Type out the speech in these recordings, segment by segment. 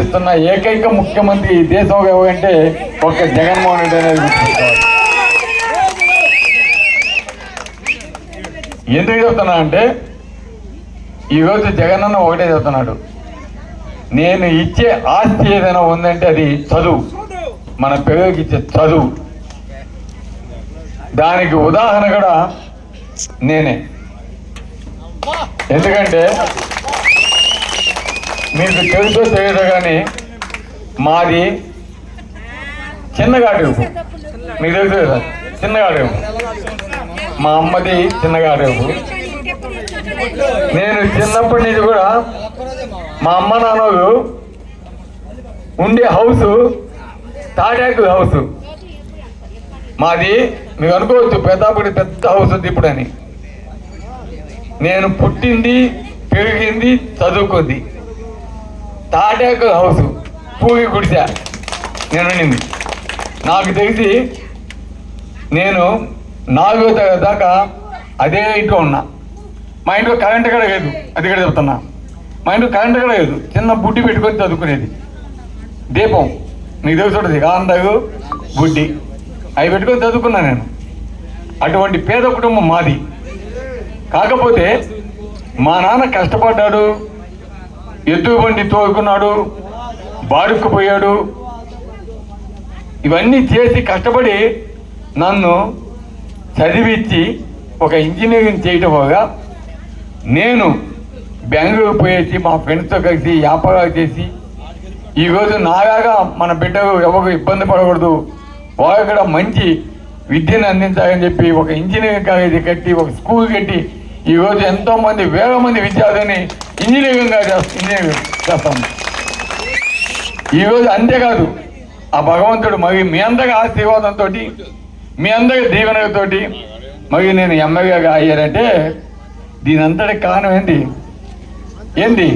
ఇస్తున్న ఏకైక ముఖ్యమంత్రి ఈ దేశంలో అంటే ఒక జగన్మోహన్ రెడ్డి అనేది గుర్తుంచుకోవాలి ఎందుకు చెప్తున్నా అంటే ఈరోజు జగనన్న ఒకటే చెప్తున్నాడు. నేను ఇచ్చే ఆస్తి ఏదైనా ఉందంటే అది చదువు. మన పిల్లలకి ఇచ్చే చదువు. దానికి ఉదాహరణ కూడా నేనే. ఎందుకంటే మీకు తెలుసో తెలియదు కానీ మాది చిన్నగాడేవు మీకు తెలుసు కదా చిన్నగాడేవు మా అమ్మది చిన్నగాడేవు నేను చిన్నప్పటి నుంచి కూడా మా అమ్మ నాన్నలు ఉండే హౌస్ తాటాకు హౌస్. మాది మీకు అనుకోవచ్చు పెద్దప్పుడు పెద్ద హౌస్ ఉంది ఇప్పుడు అని నేను పుట్టింది పెరిగింది చదువుకుంది. తాటాకు హౌస్. పూగి గుడిసె. నేను నాకు తెలిసి నేను నాలుగో తరగతి దాకా అదే ఇంట్లో ఉన్నా. మా ఇంట్లో కరెంట్ కూడా లేదు. అది కూడా చెప్తున్నా. మా ఇంట్లో కరెంట్ కూడా లేదు. చిన్న బుడ్డి పెట్టుకొని చదువుకునేది. దీపం. నీకు తెలుసు ఉంటుంది. బుడ్డి. అవి పెట్టుకొని చదువుకున్నా నేను. అటువంటి పేద కుటుంబం మాది. కాకపోతే మా నాన్న కష్టపడ్డాడు. ఎద్దు బండి తోలుకున్నాడు బాడుక్కుపోయాడు ఇవన్నీ చేసి కష్టపడి నన్ను చదివించి ఒక ఇంజనీరింగ్ చేయటం వల్ల నేను బెంగళూరు పోయేసి మా ఫ్రెండ్స్తో కలిసి వ్యాపారాలు చేసి ఈరోజు నాగాగా మన బిడ్డలు ఎవరు ఇబ్బంది పడకూడదు వాళ్ళు కూడా మంచి విద్యను అందించాలని చెప్పి ఒక ఇంజనీరింగ్ కాలేజీ కట్టి ఒక స్కూల్ కట్టి ఈరోజు ఎంతో మంది వేల మంది విద్యార్థులని ఇంజనీరింగ్గా చేస్తా ఇంజనీరింగ్ చేస్తాం. ఈరోజు అంతేకాదు ఆ భగవంతుడు మరి మీ అందరి ఆశీర్వాదంతో మీ అందరి దీవెనతోటి మరి నేను ఎమ్మెల్యేగా అయ్యానంటే దీని అంతటి కారణం ఏంటి? ఏంటి?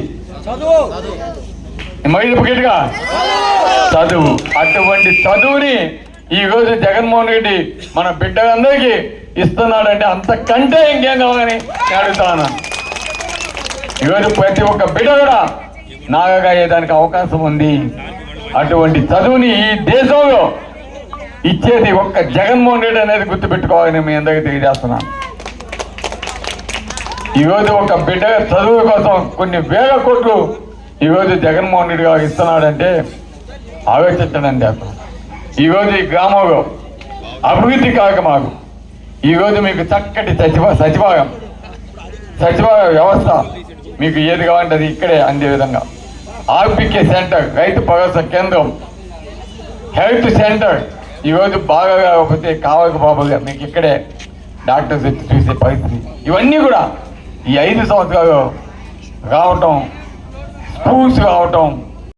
మరి గట్టిగా చదువు. అటువంటి చదువుని ఈరోజు జగన్మోహన్ రెడ్డి మన బిడ్డలందరికీ ఇస్తున్నాడంటే అంతకంటే ఇంకేం కావాలని అడుగుతాను ఈరోజు ప్రతి ఒక్క బిడ్డ కూడా నాగగా అయ్యేదానికి అవకాశం ఉంది. అటువంటి చదువుని ఈ దేశంలో ఇచ్చేది ఒక్క జగన్మోహన్ రెడ్డి అనేది గుర్తుపెట్టుకోవాలని మీ అందరికీ తెలియజేస్తున్నాను ఈరోజు ఒక బిడ్డ చదువు కోసం కొన్ని వేల కోట్లు ఈరోజు జగన్మోహన్ రెడ్డి గారు ఇస్తున్నాడంటే ఆలోచించడం అసలు ఈరోజు ఈ గ్రామంలో అభివృద్ధి కాక మాకు ఈరోజు మీకు చక్కటి సచివ సచివాలయం. సచివాలయ వ్యవస్థ మీకు ఏది కావాలంటే అది ఇక్కడే అందే విధంగా. ఆర్పికే సెంటర్ రైతు భరోసా కేంద్రం. హెల్త్ సెంటర్ ఈరోజు బాగా కాకపోతే కావకపోగా మీకు ఇక్కడే డాక్టర్స్ వచ్చి చూసే పరిస్థితి. ఇవన్నీ కూడా ఈ ఐదు సంవత్సరాలు రావటం స్కూల్స్ రావటం